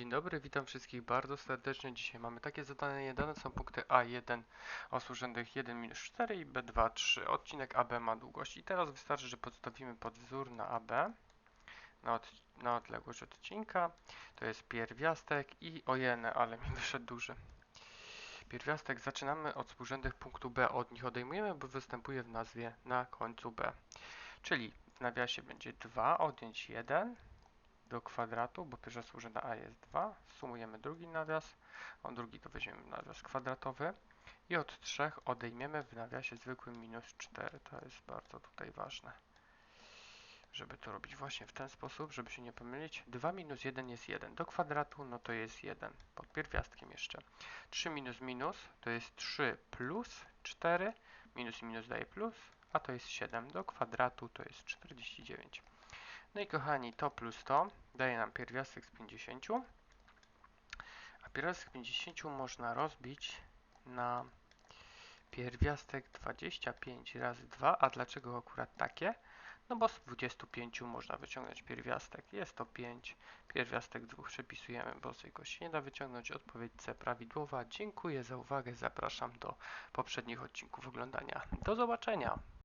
Dzień dobry, witam wszystkich bardzo serdecznie. Dzisiaj mamy takie zadanie, dane są punkty A1 o współrzędnych 1-4 i B2, 3. Odcinek AB ma długość i teraz wystarczy, że podstawimy podwzór na AB na, od, na odległość odcinka. To jest pierwiastek i ojene, ale mi wyszedł duży. Pierwiastek zaczynamy od współrzędnych punktu B, od nich odejmujemy, bo występuje w nazwie na końcu B. Czyli w nawiasie będzie 2 odjąć 1 do kwadratu, bo pierwsza współrzędna a jest 2. Sumujemy drugi nawias, a drugi to weźmiemy nawias kwadratowy i od 3 odejmiemy w nawiasie zwykłym minus 4. To jest bardzo tutaj ważne, żeby to robić właśnie w ten sposób, żeby się nie pomylić. 2 minus 1 jest 1. Do kwadratu no to jest 1. Pod pierwiastkiem jeszcze. 3 minus minus to jest 3 plus 4. Minus i minus daje plus, a to jest 7. Do kwadratu to jest 49. No i kochani, to plus to daje nam pierwiastek z 50. A pierwiastek z 50 można rozbić na pierwiastek 25 razy 2. A dlaczego akurat takie? No bo z 25 można wyciągnąć pierwiastek. Jest to 5. Pierwiastek 2 przepisujemy, bo z jego się nie da wyciągnąć. Odpowiedź C prawidłowa. Dziękuję za uwagę. Zapraszam do poprzednich odcinków oglądania. Do zobaczenia.